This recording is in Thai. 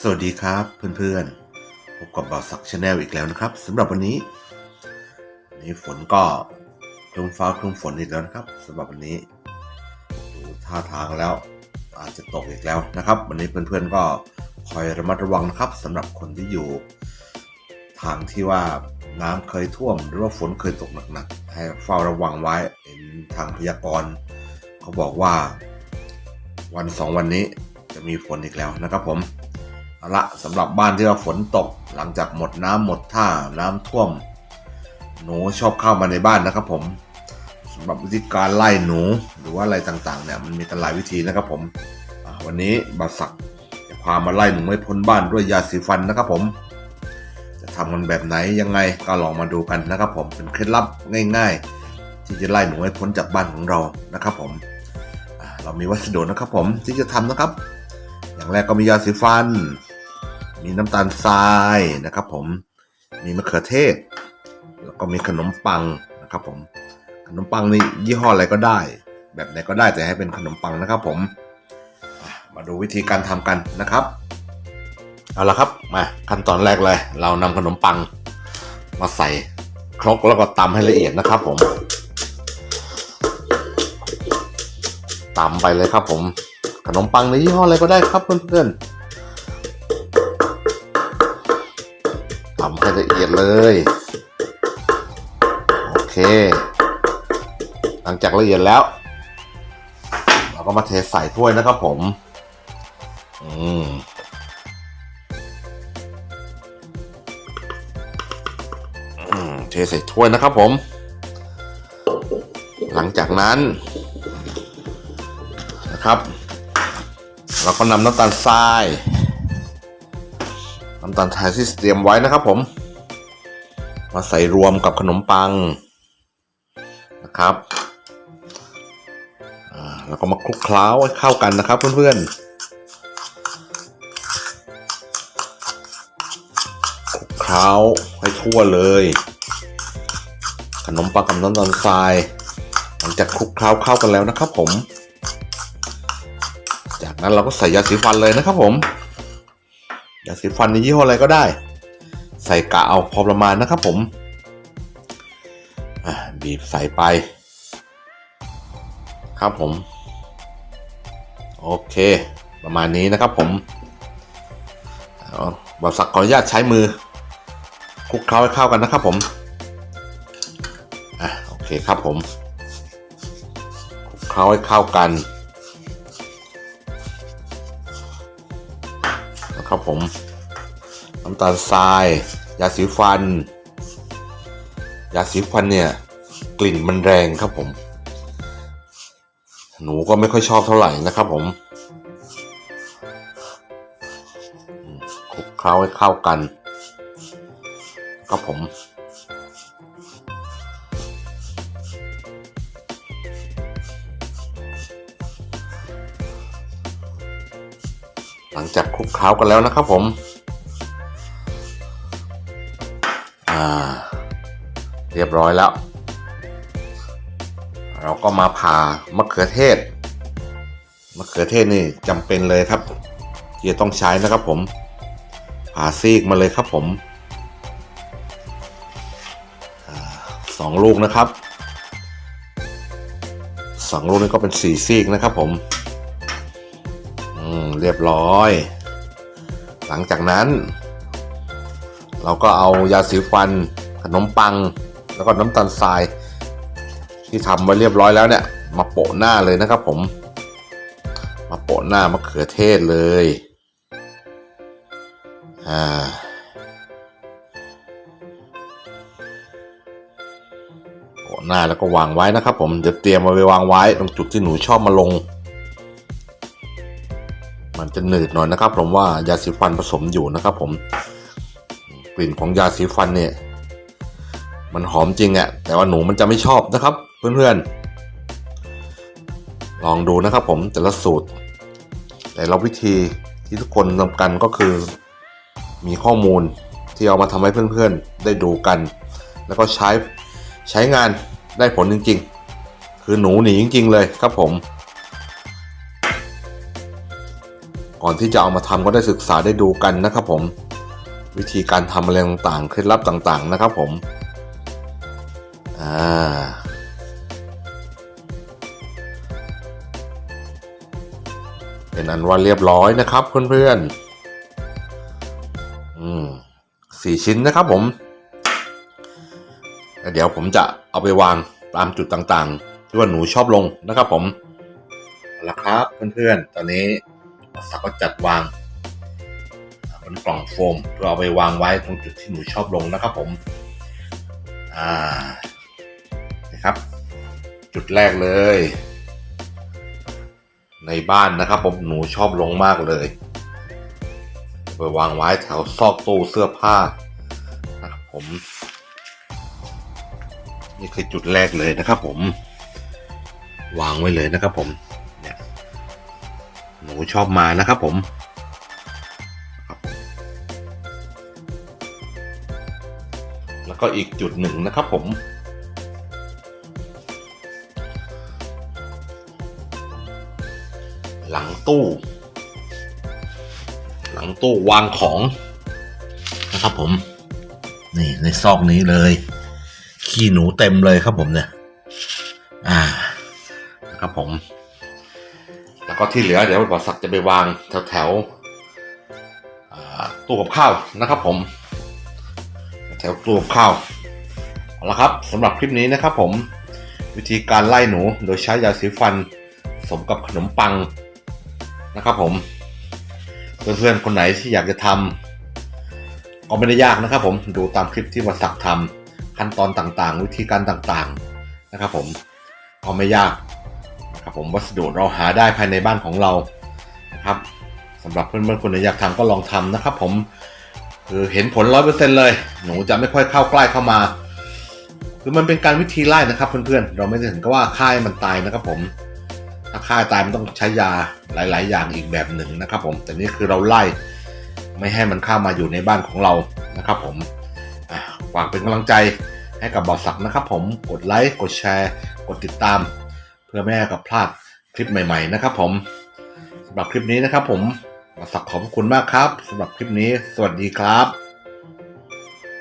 สวัสดีครับเพื่อนๆ พบกับบ่าวศักดิ์ชาแนลอีกแล้วนะครับสำหรับวันนี้วันนี้ฝนก็ครึ้มฟ้าครึ้มฝนอีกแล้วนะครับสำหรับวันนี้ดูท่าทางแล้วอาจจะตกอีกแล้วนะครับ วันนี้เพื่อนๆก็คอยระมัดระวังนะครับสำหรับคนที่อยู่ ทางที่ว่าน้ำเคยท่วม หรือว่าฝนเคยตกหนักๆให้เฝ้าระวังไว้เห็นทางพยากรณ์เขาบอกว่า วันสองวันนี้จะมีฝนอีกแล้วนะครับผม ละสำหรับบ้านที่ว่าฝนตก หลังจากหมดน้ำหมดท่าน้ำท่วม หนูชอบเข้ามาในบ้านนะครับผมสำหรับวิธีการไล่หนูหรือว่าอะไรต่างๆเนี่ยมันมีกันหลายวิธีนะครับผมวันนี้บาสักจะพามาไล่หนูให้พ้นบ้านด้วยยาสีฟันนะครับผม จะทำกันแบบไหนยังไงก็ลองมาดูกันนะครับผมเป็นเคล็ดลับง่าย ๆ ที่จะไล่หนูให้พ้นจากบ้านของเรานะครับผมเรามีวัสดุนะครับผมที่จะทำนะครับ อย่างแรกก็มียาสีฟัน มีน้ำตาลทรายนะครับผมมีมะเขือเทศ แล้วก็มีขนมปังนะครับผมขนมปังนี่ยี่ห้ออะไรก็ได้ แบบไหนก็ได้แต่ให้เป็นขนมปังนะครับผมมาดูวิธีการทำกันนะครับ เอาละครับมาขั้นตอนแรกเลย เรานำขนมปัง มาใส่ครกแล้วก็ตำให้ละเอียดนะครับผมตำไปเลยครับผม ขนมปังในยี่ห้ออะไรก็ได้ครับเพื่อนๆ ละเอียดเลย โอเค หลังจากละเอียดแล้ว เราก็มาเทใส่ถ้วยนะครับผม อืมเทใส่ถ้วยนะครับผม หลังจากนั้นนะครับ เราก็นำน้ำตาลทรายน้ำตาลทรายที่เตรียมไว้นะครับผม มาใส่รวมกับขนมปังนะครับแล้วก็มาคลุกเคล้าให้เข้ากันนะครับเพื่อนๆคลุกเคล้าให้ทั่วเลย ขนมปังกับน้ำตาลทราย หลังจากคลุกเคล้าเข้ากันแล้วนะครับผม จากนั้นเราก็ใส่ยาสีฟันเลยนะครับผมยาสีฟันในยี่ห้ออะไรก็ได้ ใส่กะเอาพอประมาณนะครับผมบีบใส่ไป ครับผม โอเค ประมาณนี้นะครับผมเอาบอสักขออนุญาตใช้มือคลุกเคล้าให้เข้ากันนะครับผมอะโอเคครับผมคลุกเคล้าให้เข้ากันนะครับผม น้ำตาลทราย ยาสีฟัน ยาสีฟันเนี่ยกลิ่นมันแรงครับผม หนูก็ไม่ค่อยชอบเท่าไหร่นะครับผมคลุกเคล้าให้เข้ากันครับผมหลังจากคลุกเคล้ากันแล้วนะครับผม อ่า เรียบร้อยแล้ว เราก็มาผ่ามะเขือเทศ มะเขือเทศนี่จำเป็นเลยครับที่จะต้องใช้นะครับผม ผ่าซีกมาเลยครับผมอสองลูกนะครับสองลูกนี้ก็เป็นสี่ซีกนะครับผม อืม เรียบร้อย หลังจากนั้น เราก็เอายาสีฟัน ขนมปัง แล้วก็น้ำตาลทราย ที่ทำไว้เรียบร้อยแล้วเนี่ย มาโปะหน้าเลยนะครับผม มาโปะหน้ามะเขือเทศเลยอ่าโปะหน้าแล้วก็วางไว้นะครับผมเดี๋ยวเตรียมมาไปวางไว้ตรงจุดที่หนูชอบมาลงมันจะหนืดหน่อยนะครับ ผมว่ายาสีฟันผสมอยู่นะครับผม กลิ่นของยาสีฟันเนี่ย มันหอมจริงอะ่ะแต่ว่าหนูมันจะไม่ชอบนะครับ เพื่อนๆ ลองดูนะครับผมแต่ละสูตร แต่ละวิธีที่ทุกคนทำกันก็คือมีข้อมูลที่เอามาทำให้เพื่อนๆ ได้ดูกัน แล้วก็ใช้ใช้งานได้ผลจริงๆ คือหนูหนีจริงๆ เลยครับผม ก่ก่อนที่จะเอามาทำก็ได้ศึกษาได้ดูกันนะครับผม วิธีการทำอะไรต่างๆ เคล็ดลับต่างๆนะครับผม อ่า เป็นอันว่าเรียบร้อยนะครับเพื่อนๆ อืมสี่ชิ้นนะครับผมเดี๋ยวผมจะเอาไปวางตามจุดต่างๆ ที่ว่าหนูชอบลงนะครับผมเอาละครับเพื่อนๆ ตอนนี้สักก็จัดวาง บนกล่องโฟมเพื่อเอาไปวางไว้ตรงจุดที่หนูชอบลงนะครับผมอ่านะครับ จุดแรกเลย ในบ้านนะครับผมหนูชอบลงมากเลยไปวางไว้แถวซอกตู้เสื้อผ้านะครับผม นี่คือจุดแรกเลยนะครับผม วางไว้เลยนะครับผมเนี่ยหนูชอบมานะครับผม ก็อีกจุดหนึ่งนะครับผมหลังตู้ หลังตู้วางของนะครับผม นี่ในซอกนี้เลย ขี้หนูเต็มเลยครับผมเนี่ย อ่านะครับผม แล้วก็ที่เหลือเดี๋ยวบอสักจะไปวางแถวแถวตู้กับข้าวนะครับผม แถวตู้กับข้าวเอาละครับสำหรับคลิปนี้นะครับผมวิธีการไล่หนูโดยใช้ยาสีฟันสมกับขนมปังนะครับผมเพื่อนๆคนไหนที่อยากจะทำก็ไม่ได้ยากนะครับ ผมดูตามคลิปที่บอสักดิ์ทำขั้นตอนต่างๆ วิธีการต่างๆนะครับ ผมก็ไม่ยากครับผมวัสดุเราหาได้ภายในบ้านของเรานะครับสำหรับเพื่อนๆคนไหนอยากทำก็ลองทำนะครับ ผม คือเห็นผลร้อยเปอร์เซ็นต์เลย หนูจะไม่ค่อยเข้าใกล้เข้ามา คือมันเป็นการวิธีไล่นะครับเพื่อนๆ เราไม่ได้ถึงกับว่าค่ายมันตายนะครับผม ถ้าค่ายตายมันต้องใช้ยาหลาย ๆ อย่างอีกแบบหนึ่งนะครับผม แต่นี่คือเราไล่ไม่ให้มันเข้ามาอยู่ในบ้านของเรานะครับผมฝากเป็นกำลังใจให้กับบอสสักนะครับผมกดไลค์กดแชร์ กดติดตาม เพื่อไม่ให้กับพลาดคลิปใหม่ ๆ นะครับผมสำหรับคลิปนี้นะครับผม มาสักขอบคุณมากครับสำหรับคลิปนี้ สวัสดีครับ